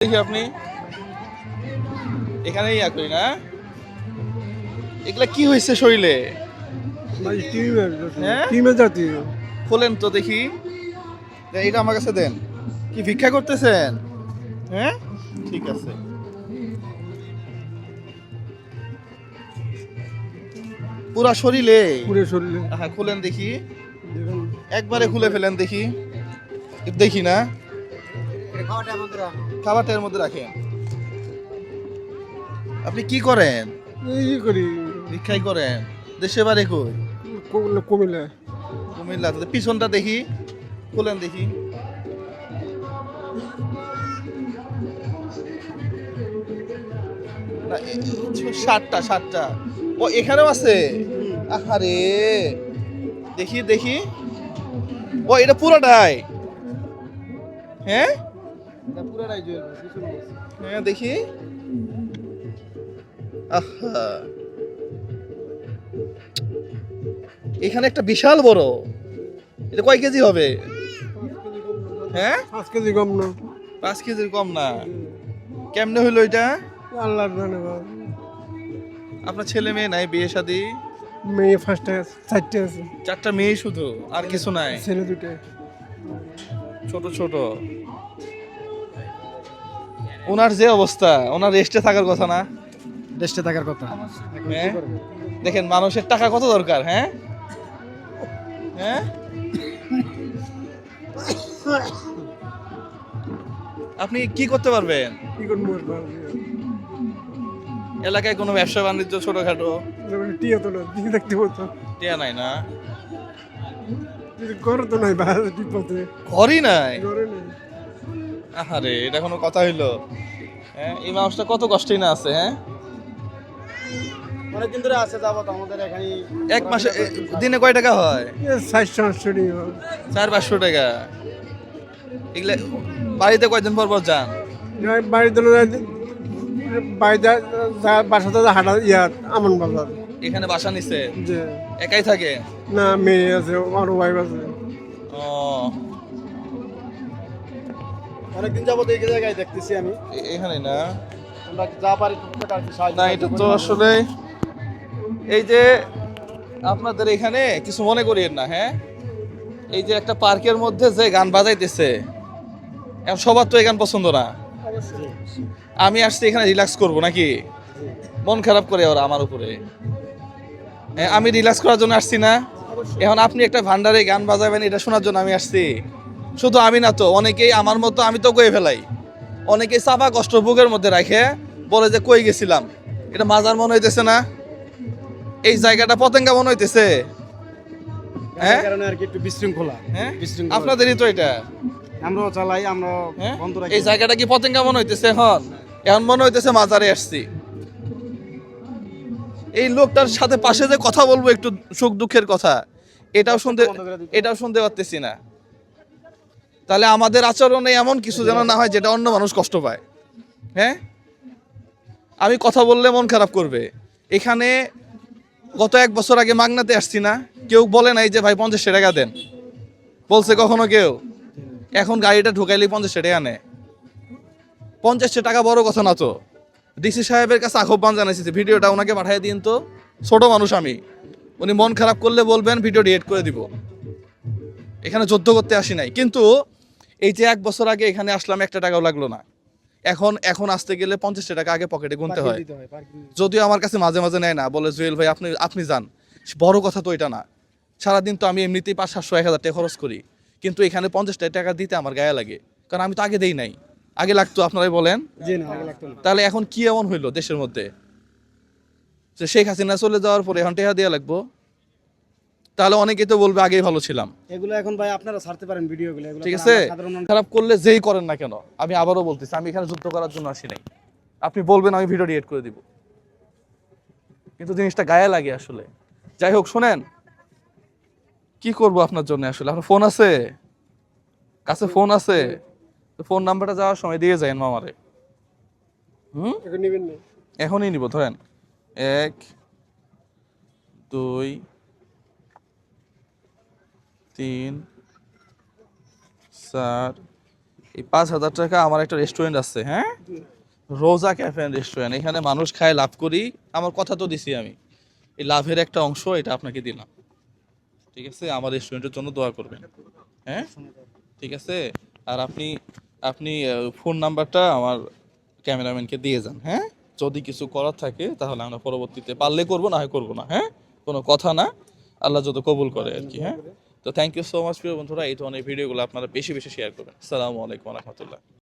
দেখি আপনি। এখানেই ইয়া করি না এগুলা কি হয়েছে শরীরে? হ্যাঁ? খোলেন তো দেখি। এটা আমার কাছে দেন। কি ভিক্ষা করতেছেন? হ্যাঁ? ঠিক আছে। পুরা শরীরে? পুরে শরীরে। হ্যাঁ খুলেন দেখি। একবারে খুলে ফেলেন দেখি। দেখি না। খাবারটার মধ্যে রাখেন। আপনি কি করেন? এই করি। ভিক্ষাই করেন। দেশে বাড়ি কই? কমিলে কমিলে কুমিল্লা। তো পিছনটা দেখি। খুলেন দেখি। ষাটটা ষাটটা ও এখানেও আছে? আহারে। দেখি দেখি। ও এটা পুরোটাই। হ্যাঁ? হ্যাঁ দেখি। আহা। এখানে একটা বিশাল বড়। এটা কয় কেজি হবে? হ্যাঁ? পাঁচ কেজি কম না। পাঁচ কেজির কম না। কেমনে হইল এটা? আল্লাহর বাবা। আপনার ছেলে মেয়ে নাই বিয়ে শাদি? মেয়ে ফার্স্টে চারটে আছে। চারটা মেয়ে শুধু আর কিছু নাই? ছেলে দুটো। ছোট ছোট। ওনার যে অবস্থা ওনার রেস্টে থাকার কথা না? রেস্টে থাকার কথা। হ্যাঁ? দেখেন মানুষের টাকা কত দরকার হ্যাঁ? হ্যাঁ? আপনি কি করতে পারবেন? এলাকায় কোনো ব্যবসা বাণিজ্য ছোটখাটো? টিয়া তো দেখতে বলতো টিয়া নাই না? ঘর তো নাই বাহার টিপাতে ঘরই নাই? ঘরে নেই। আহারে এটা কোনো কথা হইল? হ্যাঁ এই মানুষটা কত কষ্টই না আছে হ্যাঁ? অনেকদিন ধরে আছে যাব আমাদের এখানে এক মাসে দিনে কয় টাকা হয়? সাতশো আটশো নিয়ে চার পাঁচশো টাকা। এগুলা বাড়িতে কয়দিন পর পর যান? বাড়িতে বাড়িতে বাসাতে হাঁটা ইয়ার আমন বাজার। এখানে বাসা নিছে? যে একাই থাকে? না মেয়ে আছে আরও ওয়াইফ আছে। ও অনেকদিন যাব এই জায়গায় দেখতেছি আমি। এখানে না? আমরা যা পারি টুকটাক আর কি সাহায্য না এটা তো আসলে এই যে আপনাদের এখানে কিছু মনে করিয়েন না হ্যাঁ? এই যে একটা পার্কের মধ্যে যে গান বাজাইতেছে এখন সবার তো এই গান পছন্দ না। আমি আসছি এখানে রিল্যাক্স করব নাকি? মন খারাপ করে ওরা আমার উপরে। আমি রিল্যাক্স করার জন্য আসছি না। এখন আপনি একটা ভান্ডারে গান বাজাবেন এটা শোনার জন্য আমি আসছি। শুধু আমি না তো অনেকেই আমার মতো আমি তো কয়ে ফেলাই। অনেকেই চাপা কষ্ট বুকের মধ্যে রাখে বলে যে কই গেছিলাম? এটা মাজার মনে হইতেছে না? এই জায়গাটা পতেঙ্গা মনে হইতেছে। হ্যাঁ? হ্যাঁ। আপনাদেরই তো এটা। আমরাও চালাই আমরা হ্যাঁ? এই জায়গাটা কি পতেঙ্গা মনে হইতেছে এখন? এখন মনে হইতেছে মাজারে আসছি। এই লোকটার সাথে পাশে যে কথা বলব একটু সুখ দুঃখের কথা এটাও শুনতে এটাও শুনতে পারতেছি না। তাহলে আমাদের আচরণে এমন কিছু যেন না হয় যেটা অন্য মানুষ কষ্ট পায়। হ্যাঁ? আমি কথা বললে মন খারাপ করবে। এখানে গত এক বছর আগে মাগনাতে আসছি না, কেউ বলে নাই যে, ভাই পঞ্চাশ টাকা দেন। বলছে কখনো কেউ। এখন গাড়িটা ঢুকাইলেই পঞ্চাশ টাকা নেয় পঞ্চাশ টাকা বড় কথা না তো। ডিসি সাহেবের কাছে আহ্বান জানাইছি ভিডিওটা ওনাকে পাঠিয়ে দিন তো। ছোট মানুষ আমি। উনি মন খারাপ করলে বলবেন ভিডিও ডিলিট করে দিব। এখানে যুদ্ধ করতে আসি নাই। কিন্তু এই যে এক বছর আগে এখানে আসলাম একটা টাকাও লাগল না। এখন এখন আসতে গেলে পঞ্চাশটা টাকা আগে পকেটে গুনতে হয়। যদিও আমার কাছে মাঝে মাঝে নেয় না বলে জুয়েল ভাই আপনি আপনি যান। বড় কথা তো এটা না। সারাদিন তো আমি এমনিতেই পাঁচ সাতশো এক হাজার টাকা খরচ করি। কিন্তু এখানে পঞ্চাশটা টাকা দিতে আমার গায়ে লাগে। কারণ আমি তো আগে দেই নাই। আগে লাগতো আপনারাই বলেন। তাহলে এখন কি এমন হইল দেশের মধ্যে? যে শেখ হাসিনা চলে যাওয়ার পরে এখন টেহা দেওয়া লাগবো? তাহলে অনেকেই তো বলবে আগেই ভালো ছিলাম। এগুলো এখন ভাই আপনারা ছাড়তে পারেন ভিডিওগুলো এগুলো ঠিক আছে? খারাপ করলে যেই করেন না কেন? আমি আবারও বলতেছি আমি এখানে যুদ্ধ করার জন্য আসি নাই। আপনি বলবেন আমি ভিডিও ডিলিট করে দিব। কিন্তু জিনিসটা গায়ে লাগে আসলে। যাই হোক শোনেন কি করব আপনার জন্য আসলে? আপনার ফোন আছে? কাছে ফোন আছে? তো ফোন নাম্বারটা যাওয়ার সময় দিয়ে যাই মামারে। হুম? এখনই নিব ধরেন এক দুই তিন, চার, এই পাঁচ হাজার টাকা আমার একটা রেস্টুরেন্ট আছে হ্যাঁ? রোজা ক্যাফে রেস্টুরেন্ট এখানে মানুষ খায়, লাভ করি। আমার কথা তো দিছি আমি। এই লাভের একটা অংশ এটা আপনাকে দিলাম। ঠিক আছে? আমার রেস্টুরেন্টের জন্য দোয়া করবেন। হ্যাঁ? ঠিক আছে? আর আপনি আপনি ফোন নাম্বারটা আমার ক্যামেরাম্যানকে দিয়ে যান হ্যাঁ? যদি কিছু করার থাকে, তাহলে আমরা পরবর্তীতে পারলে করব, না হয় করব না হ্যাঁ? কোনো কথা না। আল্লাহ যত কবুল করে আর কি হ্যাঁ? তো থ্যাংক ইউ সো মাচ প্রিয় বন্ধুরা, এই ধরনের ভিডিওগুলো আপনারা বেশি বেশি শেয়ার করবেন। সালামু আলাইকুম রহমতুল্লাহ।